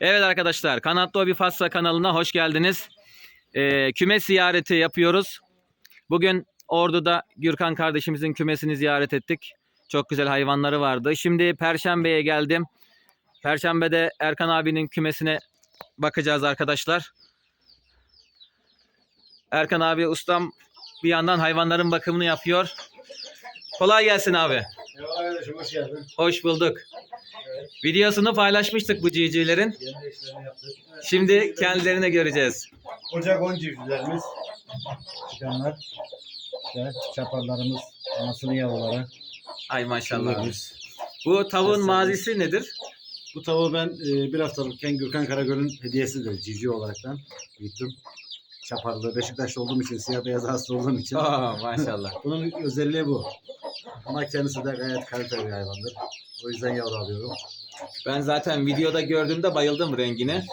Evet arkadaşlar Kanatlı Hobi Fatsa kanalına hoş geldiniz. Ee, küme ziyareti yapıyoruz. Bugün Ordu'da Gürkan kardeşimizin kümesini ziyaret ettik. Çok güzel hayvanları vardı. Şimdi Perşembe'ye geldim. Perşembe'de Erkan abinin kümesine bakacağız arkadaşlar. Erkan abi ustam bir yandan hayvanların bakımını yapıyor. Kolay gelsin abi. Kardeşim hoş geldin. Hoş bulduk. Videosunu paylaşmıştık bu civcivlerin. Kendi işlerini yaptık. Evet, Şimdi civcivlerimiz- kendilerini göreceğiz. Ocak 10 civcivlerimiz. Çıkanlar. İşte çaparlarımız. Anasının yavruları. Ay maşallah. Kırmızı. Bu tavuğun mazisi nedir? Bu tavuğu ben e, bir haftalıkken Gürkan Karagöl'ün hediyesidir. Civciv olaraktan büyüttüm. Çaparlı. Beşiktaş'ta olduğum için, siyah beyaz hasta olduğum için. Aa, maşallah. Bunun özelliği bu. Ama kendisi de gayet kaliteli bir hayvandır. O yüzden yavru alıyorum. Ben zaten videoda gördüğümde bayıldım rengine.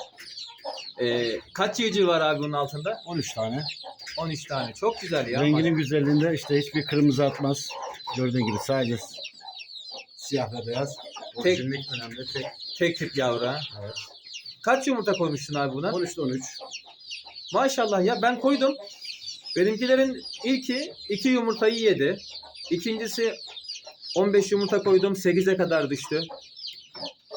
Ee, kaç civciv var abi bunun altında? 13 tane. 13 tane. Çok güzel ya. Renginin güzelliğinde işte hiçbir kırmızı atmaz. Gördüğün gibi sadece siyah ve beyaz. Tek- Orijinlik önemli. Tek. Tek tip yavru ha. Evet. Kaç yumurta koymuştun abi buna? 13'te 13. Maşallah ya ben koydum. Benimkilerin ilki 2 yumurtayı yedi. İkincisi 15 yumurta koydum 8'e kadar düştü.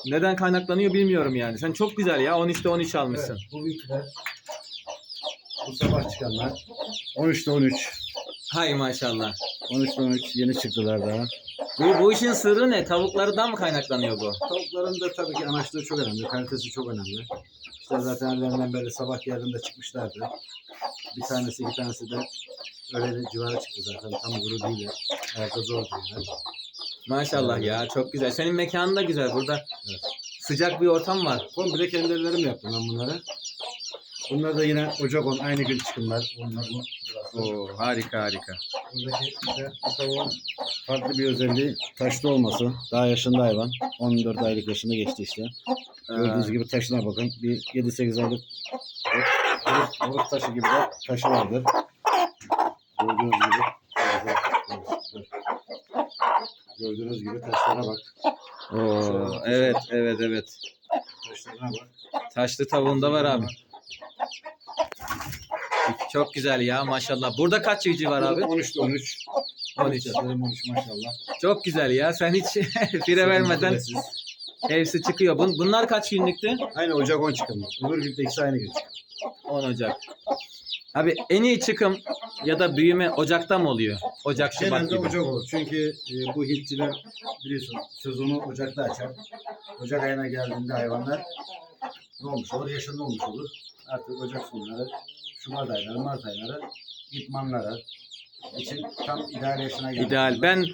Neden kaynaklanıyor bilmiyorum yani. Sen çok güzel ya 13'te 13 almışsın. Evet, bu büyükler. Bu sabah çıkanlar. 13'te 13. Hay maşallah. 13'te 13 yeni çıktılar daha. Bu, bu işin sırrı ne? Tavuklardan mı kaynaklanıyor bu? Tavukların da tabii ki anaçlığı çok önemli. Kalitesi çok önemli. İşte zaten ellerinden beri sabah geldiğinde çıkmışlardı. Bir tanesi iki tanesi de öyle civarı çıktı zaten. Tam kuru değil. Ayakta zor değil. Maşallah ya çok güzel. Senin mekanın da güzel. Burada Evet. sıcak bir ortam var. Komple kendi ellerimle yaptım ben bunları. Bunlar da yine Ocak 10 aynı gün çıkımlar. Bunlar bu. Oo harika harika. Buradaki işte bu tavuğun farklı bir özelliği taşlı olması. Daha yaşında hayvan. 14 aylık yaşında geçti işte. Gördüğünüz gibi taşına bakın. Bir 7-8 aylık oruk taşı gibi de taşı vardır. Gördüğünüz gibi. Gördüğünüz gibi taşlara bak. Oo, evet evet evet. Taşlarına bak. Taşlı tavuğunda var abi. Çok güzel ya maşallah. Burada kaç civciv var abi? 13 13. 13. 13 maşallah. Çok güzel ya. Sen hiç fire vermeden hepsi çıkıyor. Bun, bunlar kaç günlüktü? Aynı Ocak 10 çıkımı. Öbür gün de ikisi aynı gün çıkıyor. 10 Ocak. Abi en iyi çıkım ya da büyüme Ocak'ta mı oluyor? Ocak, Şubat Genelde gibi. Ocak olur. Çünkü e, bu hiltçiler biliyorsun sezonu Ocak'ta açar. Ocak ayına geldiğinde hayvanlar ne olmuş olur? Yaşında olmuş olur. Artık Ocak sonları, Şubat ayları, Mart ayları itmanlara için tam ideal yaşına geldi. İdeal. Ben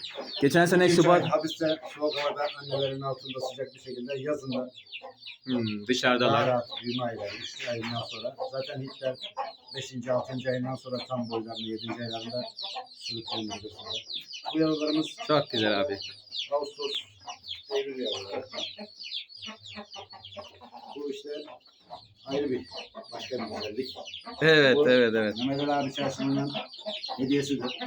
geçen sene Üç Şubat ay hapiste soğuk havada annelerin altında sıcak bir şekilde yazında Hmm, daha dışarıdalar. rahat büyüme ayları, 3 ayından sonra zaten hitler 5. 6. ayından sonra tam boylarını 7. aylarında sürükleniyor. Bu yavrularımız Çok güzel abi. Ağustos, Eylül yavruları. Bu işte ayrı bir başka bir güzellik. Evet Bu- evet evet. Mehmet Ali abi çarşının hediyesidir.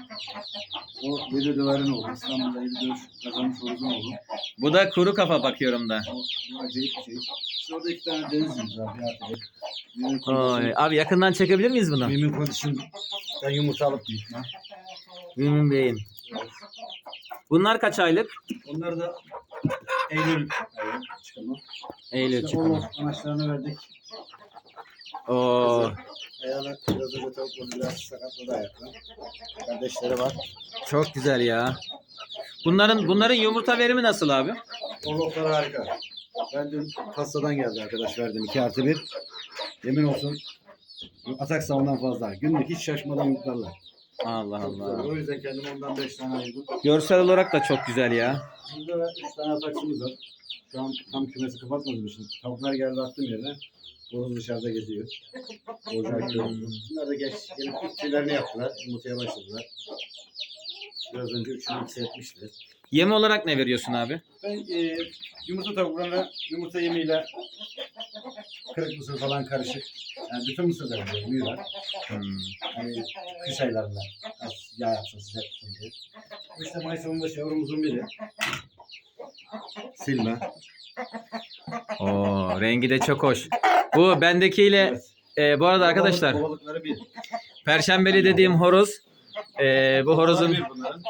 O Yedi Duvar'ın oğlu. İstanbul'da Yedi Duvar kazanmış Oğuz'un oğlu. Bu da kuru kafa bakıyorum da. O, bu acayip bir şey. İşte orada iki tane denizimiz var. Bir Oy, abi yakından çekebilir miyiz bunu? Mümin Condition'dan yumurta alıp büyütme. Mümin Bey'in. Evet. Bunlar kaç aylık? Onlar da Eylül ayı çıkımı. Eylül o anaçlarını verdik. Oo, Ayağına biraz önce tavuk vurdu, biraz sakatladı ayakla. Kardeşleri var. çok güzel ya. Bunların bunların yumurta verimi nasıl abi? Oğluklar harika. Ben dün pastadan geldi arkadaş verdim 2 artı 1. Yemin olsun atak savundan fazla. Günlük hiç şaşmadan yuklarlar. Allah. Allah. O yüzden kendim ondan 5 tane ayırdım. Görsel olarak da çok güzel ya. Burada da 3 tane ataksımız var. Şu an tam kümesi kapatmadım için. Tavuklar geldi attım yerine. Boğaz dışarıda geziyor. Ocağı köyümüzün. Bunlar da geç, gelip ilk tüylerini yaptılar. Yumurtaya başladılar. Biraz önce üçünü ikisi etmişti. Yem olarak ne veriyorsun abi? Ben e, yumurta tavuklarına yumurta yemiyle kırık mısır falan karışık. Yani bütün mısırları veriyorum, büyüyorlar. Hmm. Hani kış aylarında az yağ yapsın sıcak tutsun diye. İşte Mayıs 15 yavrumuzun biri. Silme. Oo, rengi de çok hoş. Bu bendekiyle e, bu arada arkadaşlar Babalıkları bir. Perşembeli dediğim horoz. e, bu horozun Babalıkları bir bunların.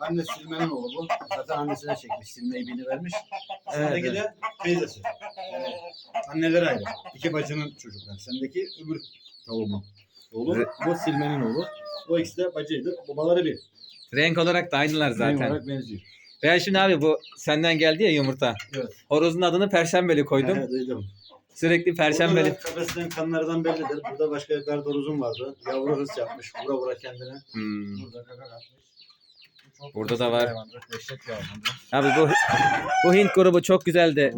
Anne Silme'nin oğlu bu. Zaten annesine çekmiş. Silme ibini vermiş. Evet, Sendeki de teyzesi. Yani anneleri ayrı. İki bacının çocukları. Sendeki öbür tavuğumun oğlu. Evet. Bu Silme'nin oğlu. O ikisi de bacıydı. Babaları bir. renk olarak da aynılar Renk zaten. olarak benziyor. Ben şimdi abi bu senden geldi ya yumurta. Evet. Horozun adını Perşembeli koydum. He, duydum. Sürekli Perşembeli. Burada da kafesinden kanlardan bellidir. Burada başka gardorozum vardı. Yavru hırs yapmış. Vura vura kendine. Hmm. Burada gagak atmış. Burada da var. Abi bu bu Hint grubu çok güzeldi.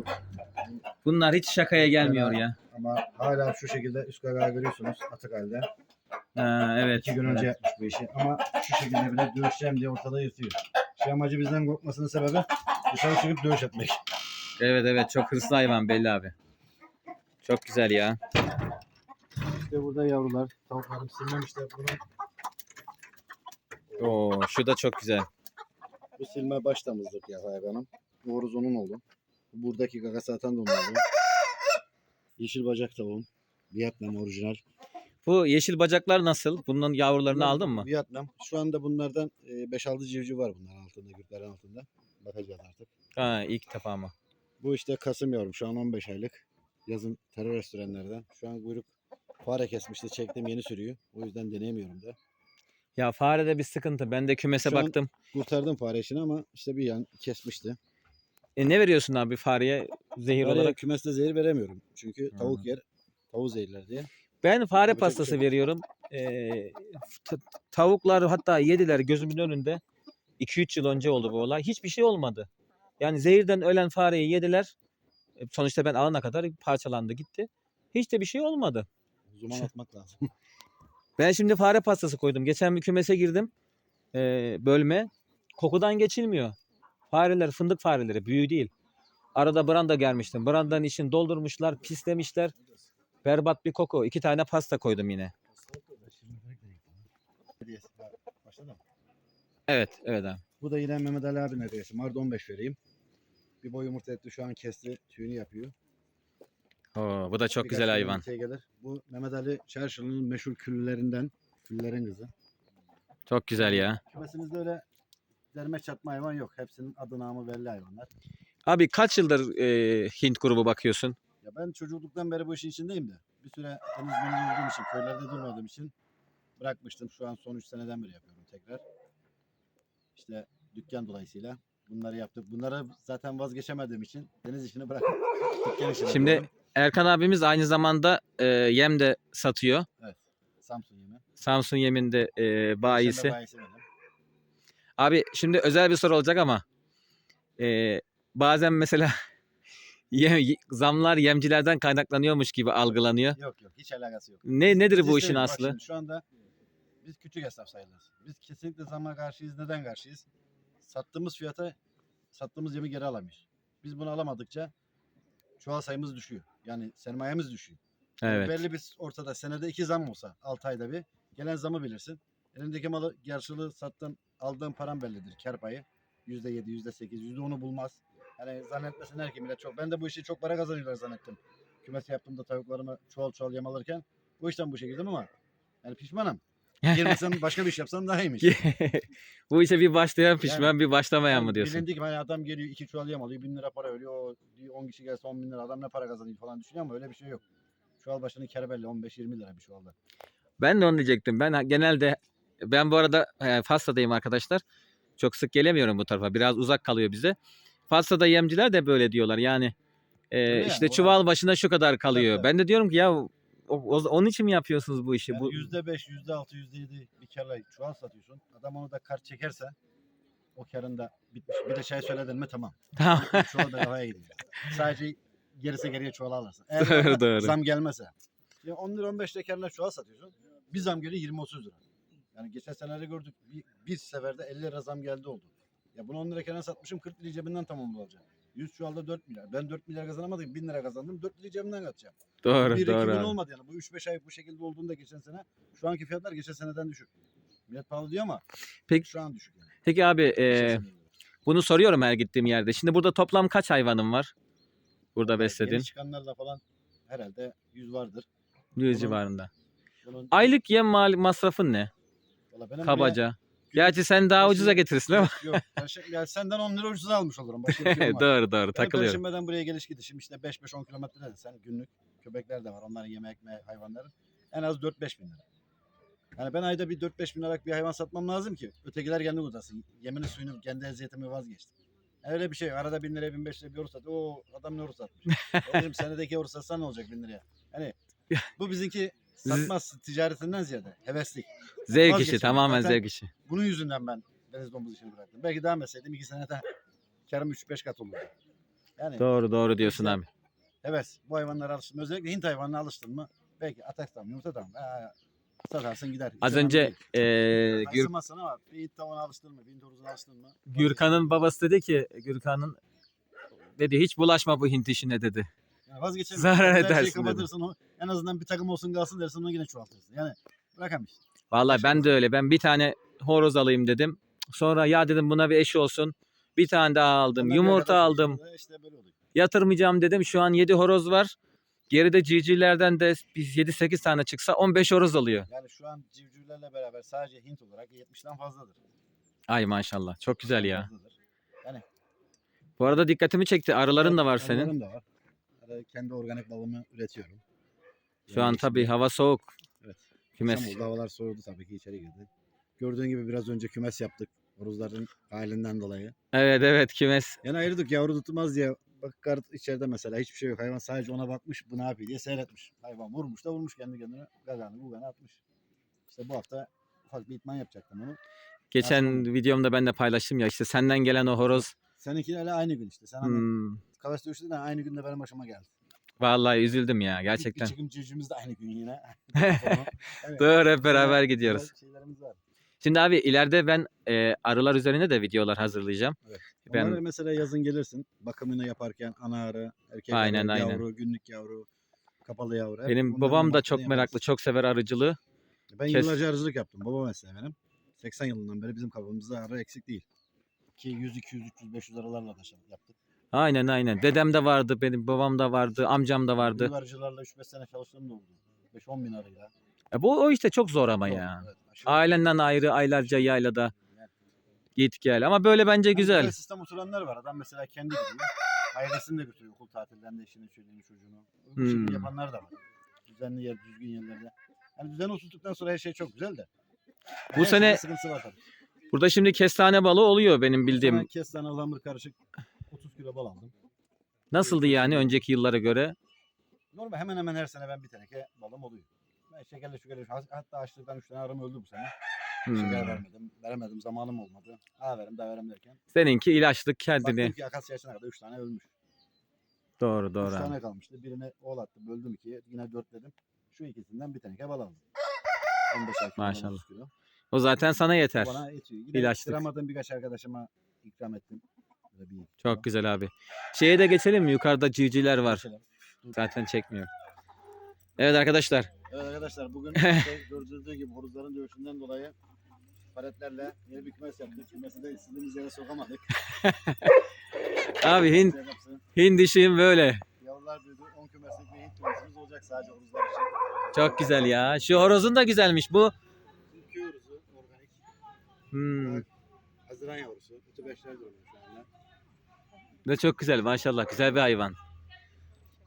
Bunlar hiç şakaya gelmiyor ya. Ama hala şu şekilde üst gagağı görüyorsunuz atık halde. Ha, evet. İki gün önce yapmış bu işi. Ama şu şekilde bile dövüşeceğim diye ortada yatıyor. Şu amacı bizden korkmasının sebebi dışarı çıkıp dövüş etmek. Evet evet çok hırslı hayvan belli abi. Çok güzel ya. İşte burada yavrular, tavuklarım silmemişler. Bunun, Oo şu da çok güzel. bu silme baş damızlık ya hayvanım. Horoz onun oldu. Buradaki gaga zaten de onun. Yeşil bacak tavuğum. Vietnam orijinal. Bu yeşil bacaklar nasıl? Bunun yavrularını aldın mı? Vietnam. Şu anda bunlardan e, 5-6 civciv var bunların altında, gürklerin altında. Bakacağız artık. Ha ilk defa mı? Bu işte Kasım yavrum. Şu an 15 aylık. Yazın terör restoranlardan. Şu an kuyruk fare kesmişti. Çektim yeni sürüyor. O yüzden deneyemiyorum da. Ya farede bir sıkıntı. Ben de kümese Şu an- baktım. Kurtardım fare işini ama işte bir yan kesmişti. E, ne veriyorsun abi fareye zehir Fareye olarak? kümeste zehir veremiyorum. Çünkü tavuk yer. Tavuğu zehirler diye. Ben fare Yapacak bir pastası şey yok. veriyorum. Ee, t- tavuklar hatta yediler gözümün önünde. 2-3 yıl önce oldu bu olay. Hiçbir şey olmadı. Yani zehirden ölen fareyi yediler. E, Sonuçta ben alana kadar parçalandı gitti. Hiç de bir şey olmadı. Zuman atmak lazım. Ben şimdi fare pastası koydum. Geçen bir kümese girdim. Ee, bölme. Kokudan geçilmiyor. Fareler fındık fareleri. Büyü değil. Arada branda gelmiştim. Brandanın için doldurmuşlar. Pislemişler. Berbat bir koku. İki tane pasta koydum yine. Evet. Evet abi. Bu da yine Mehmet Ali abinin hediyesi. Mardı 15 vereyim. Bir boy yumurta etti. Şu an kesti. Tüyünü yapıyor. Oo, bu da çok Birkaç güzel hayvan. yumurtaya Gelir. Bu Mehmet Ali Çarşı'nın meşhur küllerinden. Küllerin kızı. Çok güzel ya. Kümesimizde öyle derme çatma hayvan yok. Hepsinin adı namı belli hayvanlar. Abi kaç yıldır e, Hint grubu bakıyorsun? Ya ben çocukluktan beri bu işin içindeyim de. Bir süre menü olduğum için, köylerde durmadığım için bırakmıştım. Şu an son 3 seneden beri yapıyorum tekrar. İşte dükkan dolayısıyla bunları yaptık. Bunları zaten vazgeçemediğim için deniz işini bırakıp dükkan işine Şimdi. Erkan abimiz aynı zamanda e, yem de satıyor. Samsun yemi. Samsun yeminde e, bayisi. bayisi benim. Abi şimdi özel bir soru olacak ama e, bazen mesela yem, zamlar yemcilerden kaynaklanıyormuş gibi algılanıyor. Yok yok hiç alakası yok. Ne nedir Biz bu işin. Bak aslı? şimdi şu anda biz küçük esnaf sayılırız. Biz kesinlikle zamma karşıyız. Neden karşıyız? Sattığımız fiyata sattığımız yemi geri alamıyoruz. Biz bunu alamadıkça çuval sayımız düşüyor. Yani sermayemiz düşüyor. Evet. Belli bir ortada senede iki zam olsa 6 ayda bir gelen zamı bilirsin. Elindeki malı karşılığı sattığın aldığın paran bellidir kar payı. Yüzde yedi, yüzde sekiz, yüzde onu bulmaz. Yani zannetmesinler ki millet çok. Ben de bu işi çok para kazanıyorlar zannettim. Kümes yaptığımda tavuklarımı çuval çuval yem alırken bu işten bu şekilde ama yani pişmanım. Girmesen başka bir iş yapsan daha iyiymiş. bu işe bir başlayan pişman bir başlamayan mı diyorsun? Bilindik hani adam geliyor iki çuval yem alıyor bin lira para. O diyor 10 kişi gelse 10 bin lira adam ne para kazanıyor falan düşünüyor ama öyle bir şey yok. Çuval başının kere belli 15-20 lira bir çuvalda. Ben de onu diyecektim. Ben ha- genelde ben bu arada e, Fas'ta'dayım arkadaşlar. Çok sık gelemiyorum bu tarafa. Biraz uzak kalıyor bize. Fas'ta yemciler de böyle diyorlar. Yani e, Öyle yani, işte çuval başına şu kadar kalıyor. tabii. Ben de diyorum ki ya o- o- onun için mi yapıyorsunuz bu işi? Bu yüzde beş, yüzde altı, yüzde yedi bir karla çuval satıyorsun. Adam onu da kart çekerse o karın da bitmiş. Bir de şey söyledin mi tamam. tamam. Çuval bedavaya gidiyor. Sadece gerisi geriye çuval alırsın. Eğer Doğru, zam gelmese. Şimdi 10 lira 15 lira karla çuval satıyorsun. Bir zam geliyor 20-30 lira. Yani geçen senelerde gördük. Bir, bir seferde 50 lira zam geldi oldu. Ya bunu 10 lira kenara satmışım 40 lira cebinden tamam olacak. 100 çuvalda 4 milyar. Ben 4 milyar kazanamadım 1000 lira kazandım 4 lira cebimden katacağım. doğru bir doğru. gün abi. olmadı yani. Bu 3-5 ay bu şekilde olduğunda geçen sene şu anki fiyatlar geçen seneden düşük. Millet pahalı diyor ama Peki- şu an düşük yani. Peki abi e, bunu soruyorum her gittiğim yerde. Şimdi burada toplam kaç hayvanım var? Burada Yani besledin. Yeni çıkanlarla falan herhalde 100 vardır. 100 Bunun- civarında. Bunun, Aylık yem mal masrafın ne? Kabaca. buraya Gerçi sen daha ucuza getirirsin ama. Yok. Ben şey- ya senden 10 lira ucuza almış olurum. Başka bir olmaz. doğru doğru Benim takılıyorum. Perşembeden buraya geliş gidişim işte 5-5-10 kilometre de sen günlük köpekler de var. Onların yeme ekme hayvanların. En az 4-5 bin lira. Yani ben ayda bir 4-5 bin liralık bir hayvan satmam lazım ki ötekiler kendi uzasın. Yemini suyunu kendi eziyetimi vazgeçtim. Yani öyle bir şey. Arada bin liraya bin beş liraya bir yoru sat. Oo adam ne yoru satmış. Kardeşim senedeki yoru satsan ne olacak bin liraya? Hani bu bizimki satmaz ticaretinden ziyade heveslik. Zevk işi vazgeçtim. tamamen Zaten- zevk işi. Bunun yüzünden ben deniz domuz işini bıraktım. Belki devam etseydim iki senede karım 3-5 kat olurdu. Yani Doğru doğru diyorsun abi. Evet bu hayvanlara alıştım. Özellikle Hint hayvanına alıştın mı belki atak tamam yumurta tamam. Ha, satarsın gider. Hiç Az önemli önce değil. eee Gür- ama bir Hint tavuğuna alıştın mı? Bir Hint horozuna alıştın mı? Gürkan'ın babası dedi ki Gürkan'ın dedi hiç bulaşma bu Hint işine dedi. Yani vazgeçemem. Zarar Her şeyi edersin dedi. kapatırsın o. En azından bir takım olsun kalsın dersin onu yine çoğaltırsın. Yani bırakamış. Vallahi ben de öyle. Ben bir tane horoz alayım dedim. Sonra ya dedim buna bir eş olsun. Bir tane daha aldım. Bir Yumurta aldım. da İşte böyle oluyor. Yatırmayacağım dedim. Şu an 7 horoz var. Geride civcivlerden de biz 7-8 tane çıksa 15 horoz alıyor. Yani şu an civcivlerle beraber sadece Hint olarak 70'den fazladır. Ay maşallah. Çok güzel ya. Fazladır. Bu arada dikkatimi çekti. Arıların da var senin. Arılarım da var. Arı- Kendi organik balımı üretiyorum. Şu an tabii hava soğuk. Evet. Kümes. İstanbul'da havalar soğudu tabii ki içeri girdi. Gördüğün gibi biraz önce kümes yaptık. Horozların halinden dolayı. Evet evet kümes. Yani ayırdık yavru tutmaz diye. Bak kart içeride mesela hiçbir şey yok. Hayvan sadece ona bakmış bu ne yapıyor diye seyretmiş. Hayvan vurmuş da vurmuş kendi kendine. Gazanı bu atmış. İşte bu hafta ufak bir itman yapacaktım onu. Geçen Aslında- videomda ben de paylaştım ya işte senden gelen o horoz. Seninkilerle aynı gün işte. Sen Hmm, kafes dövüştün de aynı günde benim başıma geldi. vallahi üzüldüm ya gerçekten. çıkım civcivimiz de aynı gün yine. Evet. Doğru hep beraber gidiyoruz. Şeylerimiz var. Şimdi abi ileride ben e, arılar üzerine de videolar hazırlayacağım. Evet. Ben mesela yazın gelirsin. Bakımını yaparken ana arı, erkek Aynen, arı, aynen. yavru, günlük yavru, kapalı yavru. benim bunların babam da çok yaparız. meraklı, çok sever arıcılığı. Ben Kes- yıllarca arıcılık yaptım. Baba mesleği benim. 80 yılından beri bizim kafamızda arı eksik değil. Ki 100, 200, 300, 500 arılarla da yaptık. Aynen aynen. Dedem de vardı, benim babam da vardı, amcam da vardı. Büyük arıcılarla 3-5 sene çalıştığım da oldu. 5-10 bin arıyla. E, bu o işte çok zor ama ya. evet, aşırı. Ailenden ayrı aylarca yaylada git gel. Ama böyle bence Yani güzel. böyle sistem oturanlar var. Adam mesela kendi gidiyor. Ailesini de götürüyor okul tatillerinde eşini, çocuğunu, çocuğunu. Hmm. yapanlar da var. Düzenli yer, düzgün yerlerde. Yani düzen oturttuktan sonra her şey çok güzel de. Bu Her sene- şeyde sıkıntısı var tabii. Burada şimdi kestane balığı oluyor benim Ben bildiğim. kestane ıhlamur karışık 30 kilo bal aldım. Nasıldı yani önceki yıllara göre? Normal hemen hemen her sene ben bir teneke balım oluyor. Ben şekerle şekerle hatta açlıktan 3 tane arım öldü bu sene. Hmm. Şeker vermedim. Veremedim zamanım olmadı. Ha verim daha verem derken. Seninki ilaçlık kendini. Baktım ki akasya yaşına kadar 3 tane ölmüş. Doğru 3 doğru. abi. tane kalmıştı. Birine oğlattım böldüm ikiye. Yine dörtledim. Şu ikisinden bir teneke bal aldım. 15 kilo. Maşallah. 30 kilo. O zaten sana yeter. Bana yetiyor. Yine İlaçlık. birkaç arkadaşıma ikram ettim. Çok güzel abi. Şeye de geçelim mi? Yukarıda civcivler var. Geçelim. Zaten çekmiyor. Evet arkadaşlar. Evet arkadaşlar bugün işte gördüğünüz gibi horozların dövüşünden dolayı paletlerle yeni bir kümes yaptık. Kümesi de istediğimiz yere sokamadık. Abi Hint. Hind işim böyle. Yavrular büyüdü. 10 kümeslik bir Hint kümesimiz olacak sadece horozlar için. Çok güzel ya. Şu horozun da güzelmiş bu. Köy horozu organik. Hmm. Haziran yavrusu. Kutu beşler. Ne çok güzel maşallah. Güzel bir hayvan.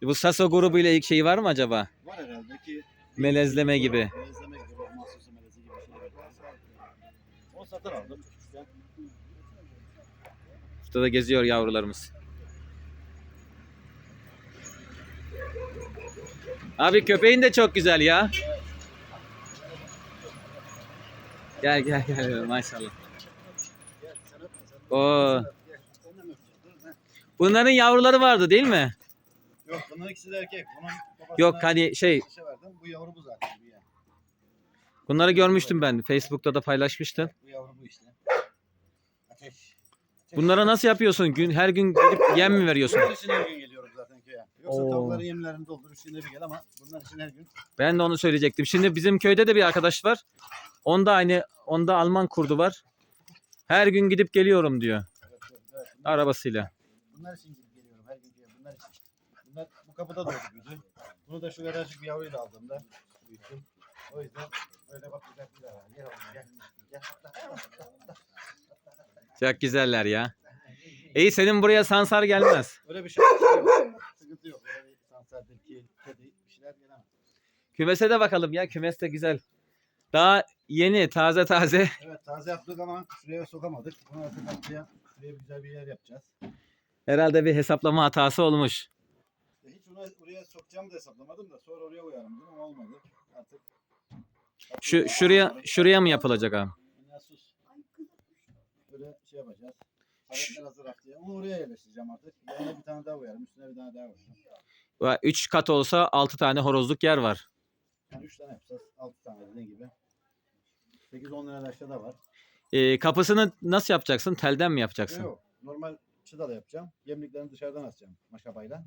Bu Saso grubu ile ilk şeyi var mı acaba? Var herhalde ki Melezleme gibi. Melezleme gibi. Mahsusu melezi gibi şeyler var. Onu satın aldım. küçükken. Burada da geziyor yavrularımız. Abi köpeğin de çok güzel ya. Gel gel gel maşallah. Oo. sen öp, gel. Sen de mi öpeceksin? Dur, heh. Bunların yavruları vardı değil mi? Yok bunların ikisi de erkek. Bunun babasına Yok hani şey şey verdim. Bu yavru bu zaten. Bu, ya. bunları görmüştüm ben. Facebook'ta da paylaşmıştın. Bu yavru bu işte. Ateş. Ateş. Bunlara nasıl yapıyorsun? Gün her gün gidip yem mi veriyorsun? Bunlar için her gün geliyorum zaten köye. Yoksa Oo. tavukların yemlerini doldur üstüne bir gel ama bunlar için her gün. Ben de onu söyleyecektim. Şimdi bizim köyde de bir arkadaş var. Onda aynı onda Alman kurdu var. Her gün gidip geliyorum diyor Evet, evet, evet. Arabasıyla. Bunlar için gidip geliyorum her gün. Bunlar için. kapıda doğdu büyüdü. Bunu da şu kadarcık bir yavruyla aldığımda büyüttüm. O yüzden öyle bak güzel bir var. Gel oğlum gel. Gel atla. Çok güzeller ya. İyi senin buraya sansar gelmez. Öyle bir şey yok. Sıkıntı yok. Öyle bir sansadır ki kedi bir şeyler gelemez. Kümese de bakalım ya. Kümes de güzel. Daha yeni, taze taze. Evet taze yaptık ama şuraya sokamadık. Bunu artık haftaya şuraya güzel bir yer yapacağız. Herhalde bir hesaplama hatası olmuş. E, Hiç ona, oraya sokacağımı da hesaplamadım da sonra oraya koyarım dedim ama olmadı. Artık Şu şuraya şuraya mı yapılacak abi? Sus. Böyle şey yapacağız. Paletler hazır haftaya. Onu oraya yerleştireceğim artık. Yanına bir tane daha koyarım. Üstüne bir tane daha koyarım. 3 kat olsa 6 tane horozluk yer var. Yani 3 tane yapacağız. 6 tane dediğin gibi. 8-10 lira da aşağıda var. Ee, kapısını nasıl yapacaksın? Telden mi yapacaksın? Yok. Normal çıdala yapacağım. Yemliklerini dışarıdan asacağım maşabayla.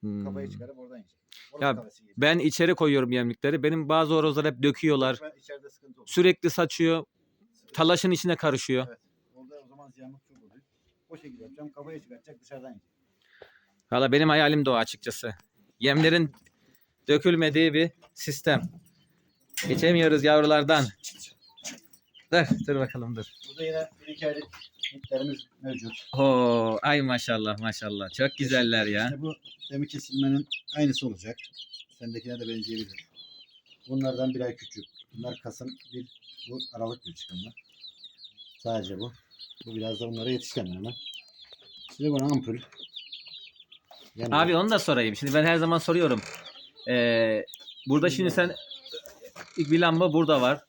Hmm. Kafayı çıkarıp oradan yiyeceğim. Ya. Ben içeri koyuyorum yemlikleri. Benim bazı horozlar hep döküyorlar. İçeride sıkıntı olur. Sürekli saçıyor. Sıkıntı- Talaşın içine karışıyor. Evet. Orada o zaman ziyanlık çok oluyor. O şekilde yapacağım. Kafayı çıkartacak dışarıdan yiyecek. Valla benim hayalim de o açıkçası. Yemlerin dökülmediği bir sistem. Geçemiyoruz yavrulardan. Dur, dur bakalım dur. Burada yine bir iki aylık Hintlerimiz mevcut. Oo, ay maşallah maşallah. Çok güzeller ya. İşte bu demi kesilmenin aynısı olacak. Sendekine de benzeyebilir. Bunlardan bir ay küçük. Bunlar Kasım bir, bu Aralık bir çıkanlar. Sadece bu. Bu biraz da bunlara yetişkenler hemen. Size buna ampul. Yanında. Abi onu da sorayım. Şimdi ben her zaman soruyorum. Ee, burada şimdi sen bir lamba burada var.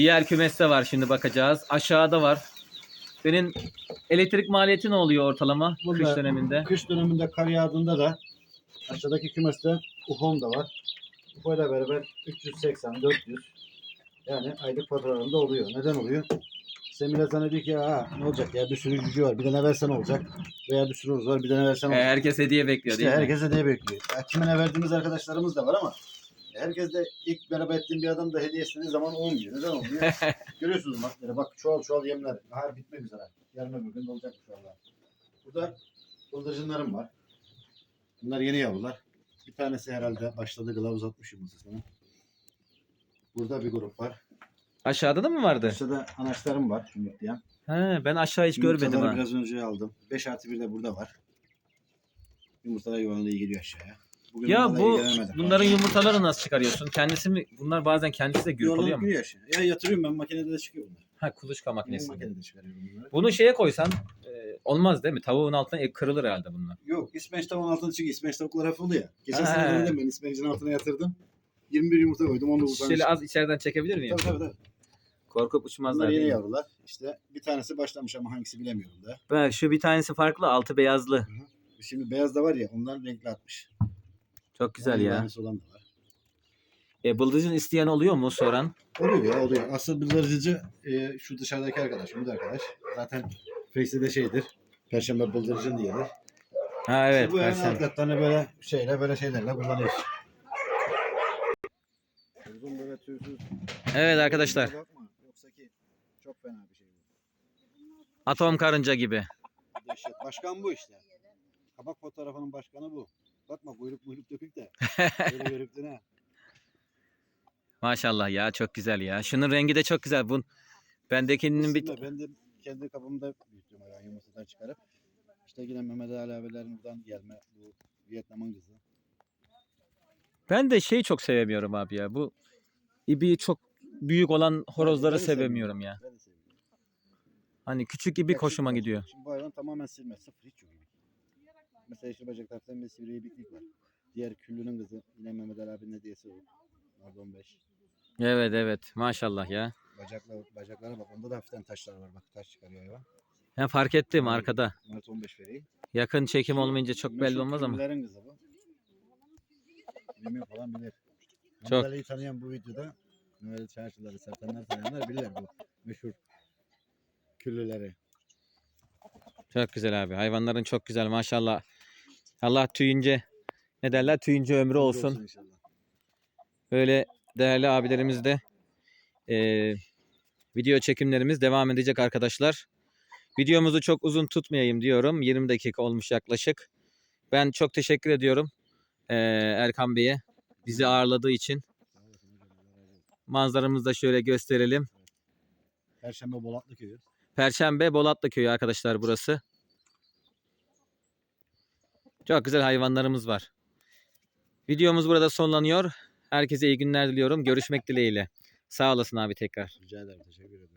Diğer kümeste var şimdi bakacağız. Aşağıda var. Senin elektrik maliyeti ne oluyor ortalama Burada- kış döneminde? Kış döneminde kar yağdığında da aşağıdaki kümeste UFO'm da var. UFO ile beraber 380, 400 yani aylık faturalarında oluyor. Neden oluyor? Millet zannediyor ki ha ne olacak ya bir sürü gücü var bir tane versen olacak veya bir sürü var bir tane versen Ee, olacak. herkes hediye bekliyor İşte değil mi? herkes hediye bekliyor. Ya kimine verdiğimiz arkadaşlarımız da var ama herkes de ilk merhaba ettiğim bir adam da hediye istediği zaman olmuyor. Neden olmuyor? Görüyorsunuz maddeleri. Bak çuval çuval yemler. Bahar bitmek üzere. Yarın öbür gün olacak bu çuvallar. Burada bıldırcınlarım var. Bunlar yeni yavrular. Bir tanesi herhalde başladı kılavuz atmış yumurtasını. Burada bir grup var. Aşağıda da mı vardı? Aşağıda anaçlarım var yumurtlayan. He, ben aşağı hiç görmedim Yumurtaları ha. biraz önce aldım. 5 artı 1 de burada var. Yumurtalar iyi geliyor aşağıya. Bugün Ya bu ilgilenemedim. bunların yumurtaları nasıl çıkarıyorsun? Kendisi mi? Bunlar bazen kendisi de Yuvarlanıp oluyor mu? giriyor. Ya yatırıyorum ben makinede de çıkıyor bunlar. Ha kuluçka Benim makinesi. makinede çıkarıyorum bunları. Bunu şeye koysan e, olmaz değil mi? Tavuğun altına e, kırılır herhalde bunlar. Yok İsveç tavuğun altına çıkıyor. İsveç tavuklar hafif oluyor. Geçen Ha. sene denedim ben İsveç'in altına yatırdım. 21 yumurta koydum 19 tane. Şöyle çıktı. az içeriden çekebilir miyim? Tabii tabii tabii. Korkup uçmazlar. Bunlar yeni değil mi? yavrular. İşte bir tanesi başlamış ama hangisi bilemiyorum da. Bak şu bir tanesi farklı, altı beyazlı. Şimdi beyaz da var ya ondan renkli atmış. Çok güzel Onun ya. olan da var. E, bıldırcın isteyen oluyor mu soran? Oluyor ya oluyor. Asıl bıldırıcı e, şu dışarıdaki arkadaş. Bu da arkadaş. Zaten Face'de de şeydir. Perşembe bıldırıcın diyorlar. Ha evet. İşte bu yani Perşembe. atletlerini böyle şeyle böyle şeylerle kullanıyoruz. Uzun böyle tüysüz. Evet arkadaşlar. Bakma. Yoksa ki çok fena bir şey bu. Atom karınca gibi. Dehşet. Başkan bu işte. Kabak fotoğrafının başkanı bu. Bakma kuyruk kuyruk dökük de. Böyle? Maşallah ya çok güzel ya. Şunun rengi de çok güzel. Bu bendekinin bir Aslında Ben de kendi kapımda büyüttüm ayağı yumurtadan çıkarıp. İşte yine Mehmet Ali abilerin buradan gelme bu Vietnam'ın kızı. Ben de şeyi çok sevemiyorum abi ya. Bu ibiği çok büyük olan horozları Ben de sevemiyorum ya. Ben de seviyorum. Hani küçük ibik Bak hoşuma şimdi- gidiyor. Şimdi bu hayvan tamamen silme. Sıfır hiç yok. Mesela şu bacak taraftan bir sivri ibiklik var. Diğer küllünün kızı yine Mehmet Ali abinin hediyesi o. Pardon 5. Evet evet maşallah ya. Bacakla, bacaklara bak. Onda da hafiften taşlar var. Bak taş çıkarıyor hayvan. Ha, fark ettim arkada. Mart 15 vereyim. Yakın çekim olmayınca çok belli Meşhur olmaz ama. Küllülerin kızı bu. Bilmiyor falan bilir. Çok. Mehmet Ali'yi tanıyan bu videoda Mehmet Ali Çarşıları, Sertanlar tanıyanlar bilirler bu meşhur küllüleri. Çok güzel abi. Hayvanların çok güzel maşallah. Allah tüyünce ne derler tüyünce ömrü olsun. inşallah. Böyle değerli abilerimiz de eee, video çekimlerimiz devam edecek arkadaşlar. Videomuzu çok uzun tutmayayım diyorum. 20 dakika olmuş yaklaşık. Ben çok teşekkür ediyorum. e, Erkan Bey'e bizi ağırladığı için. Manzaramızı da şöyle gösterelim. Perşembe Bolatlı köyü. Perşembe Bolatlı köyü arkadaşlar burası. Çok güzel hayvanlarımız var. Videomuz burada sonlanıyor. Herkese iyi günler diliyorum. Görüşmek dileğiyle. Sağ olasın abi tekrar. Rica ederim. Teşekkür ederim.